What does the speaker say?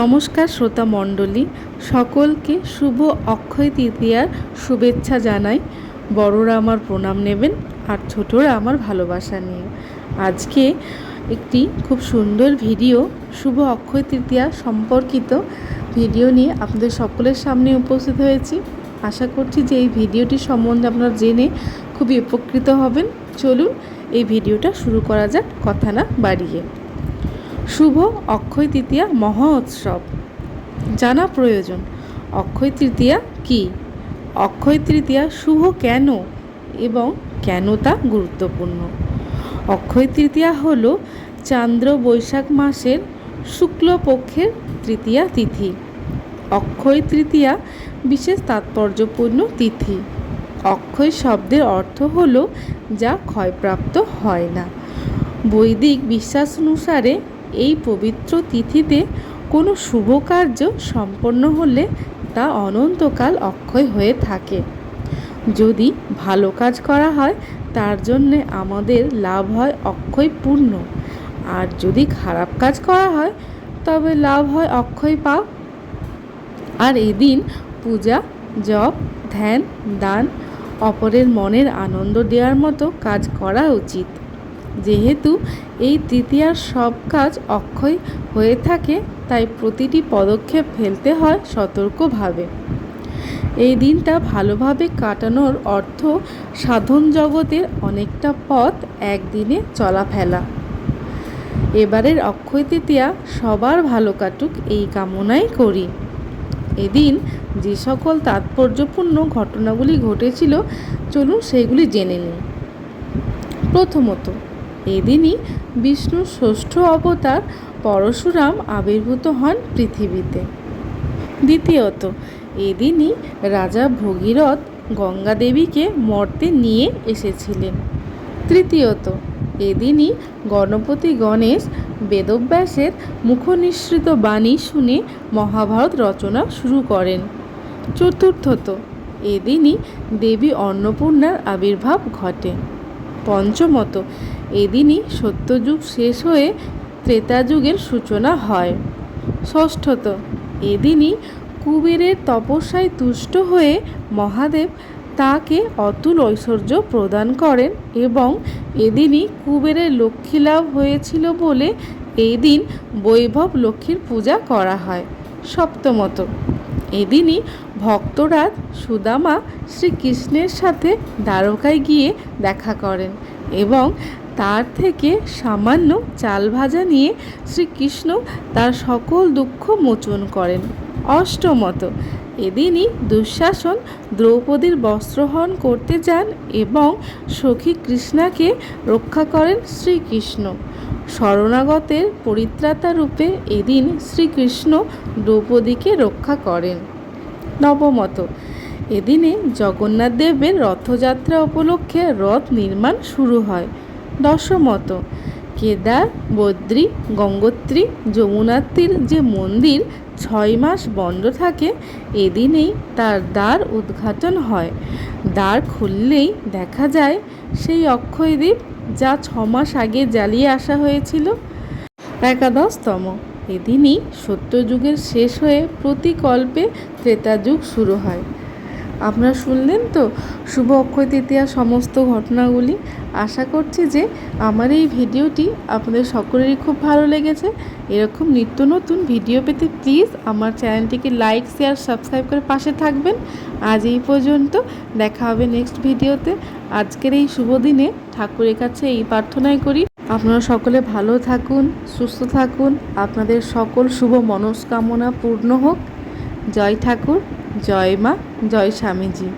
নমস্কার শ্রোতা মণ্ডলী, সকলকে শুভ অক্ষয় তৃতীয়ার শুভেচ্ছা জানাই। বড়রা আমার প্রণাম নেবেন আর ছোটরা আমার ভালোবাসা নিয়ে। আজকে একটি খুব সুন্দর ভিডিও, শুভ অক্ষয় তৃতীয়া সম্পর্কিত ভিডিও নিয়ে আপনাদের সকলের সামনে উপস্থিত হয়েছি। আশা করছি যে এই ভিডিওটি সম্বন্ধে আপনারা জেনে খুবই উপকৃত হবেন। চলুন এই ভিডিওটা শুরু করা যাক, কথা না বাড়িয়ে। শুভ অক্ষয় তৃতীয়া মহা উৎসব। জানা প্রয়োজন, অক্ষয় তৃতীয়া কি? অক্ষয় তৃতীয়া শুভ কেন এবং কেন তা গুরুত্বপূর্ণ? অক্ষয় তৃতীয়া হল চান্দ্র বৈশাখ মাসের শুক্লপক্ষের তৃতীয়া তিথি। অক্ষয় তৃতীয়া বিশেষ তাৎপর্যপূর্ণ তিথি। অক্ষয় শব্দের অর্থ হল যা ক্ষয়প্রাপ্ত হয় না। বৈদিক বিশ্বাস অনুসারে এই পবিত্র তিথিতে কোনো শুভ কার্য সম্পন্ন হলে তা অনন্তকাল অক্ষয় হয়ে থাকে। যদি ভালো কাজ করা হয়, তার জন্যে আমাদের লাভ হয় অক্ষয় পূর্ণ। আর যদি খারাপ কাজ করা হয়, তবে লাভ হয় অক্ষয় পাপ। আর এদিন পূজা, জপ, ধ্যান, দান, অপরের মনের আনন্দ দেওয়ার মতো কাজ করা উচিত। যেহেতু এই তৃতীয়ার সব কাজ অক্ষয় হয়ে থাকে, তাই প্রতিটি পদক্ষেপ ফেলতে হয় সতর্কভাবে। এই দিনটা ভালোভাবে কাটানোর অর্থ সাধন জগতের অনেকটা পথ একদিনে চলা ফেলা এবারের অক্ষয় তৃতীয়া সবার ভালো কাটুক এই কামনাই করি। এদিন যে সকল তাৎপর্যপূর্ণ ঘটনাগুলি ঘটেছিল, চলুন সেগুলি জেনে নিই। প্রথমত এদিনই বিষ্ণুর ষষ্ঠ অবতার পরশুরাম আবির্ভূত হন পৃথিবীতে। দ্বিতীয়ত, এদিনই রাজা ভগীরথ গঙ্গা দেবীকে মর্তে নিয়ে এসেছিলেন। তৃতীয়ত, এদিনই গণপতি গণেশ বেদব্যাসের মুখনিসৃত বাণী শুনে মহাভারত রচনা শুরু করেন। চতুর্থত, এদিনই দেবী অন্নপূর্ণার আবির্ভাব ঘটে। পঞ্চমত। এদিনই সত্যযুগ শেষ হয়ে ত্রেতা যুগের সূচনা হয়। ষষ্ঠত। এদিনই কুবেরের তপস্যায় তুষ্ট হয়ে মহাদেব তাকে অতুল ঐশ্বর্য প্রদান করেন এবং এদিনই কুবেরের লক্ষ্মী লাভ হয়েছিল বলে এই দিন বৈভব লক্ষ্মীর পূজা করা হয়। সপ্তমত। এদিনই ভক্তরাজ সুদামা শ্রীকৃষ্ণের সাথে দ্বারকায় গিয়ে দেখা করেন এবং তার থেকে সামান্য চাল ভাজা নিয়ে শ্রীকৃষ্ণ তার সকল দুঃখ মোচন করেন। অষ্টমত, এদিনই দুঃশাসন দ্রৌপদীর বস্ত্রহরণ করতে যান এবং সখী কৃষ্ণাকে রক্ষা করেন শ্রীকৃষ্ণ। শরণাগতের পরিত্রাতা রূপে এদিন শ্রীকৃষ্ণ দ্রৌপদীকে রক্ষা করেন। নবমত। এদিনে জগন্নাথ দেবের রথযাত্রা উপলক্ষে রথ নির্মাণ শুরু হয়। দশমত। কেদার, বদ্রী, গঙ্গোত্রী যমুনাত্রীর যে মন্দির ছয় মাস বন্ধ থাকে, এদিনেই তার দ্বার উদ্ঘাটন হয়। দ্বার খুললেই দেখা যায় সেই অক্ষয়দ্বীপ যা ছ মাস আগে জ্বালিয়ে আসা হয়েছিল। একাদশতম। এদিনই সত্যযুগের শেষ হয়ে প্রতিকল্পে ত্রেতা যুগ শুরু হয়। আপনারা শুনলেন তো শুভ অক্ষয় তৃতীয়া সমস্ত ঘটনাগুলি। আশা করছি যে আমার এই ভিডিওটি আপনাদের সকলেরই খুব ভালো লেগেছে। এরকম নিত্য নতুন ভিডিও পেতে প্লিজ আমার চ্যানেলটিকে লাইক, শেয়ার, সাবস্ক্রাইব করে পাশে থাকবেন। আজ এই পর্যন্ত দেখা হবে নেক্সট ভিডিওতে। আজকের এই শুভ দিনে ঠাকুরের কাছে এই প্রার্থনাই করি। আপনারা সকলে ভালো থাকুন, সুস্থ থাকুন। আপনাদের সকল শুভ মনস্কামনা পূর্ণ হোক। জয় ঠাকুর, জয় মা, জয় স্বামীজি।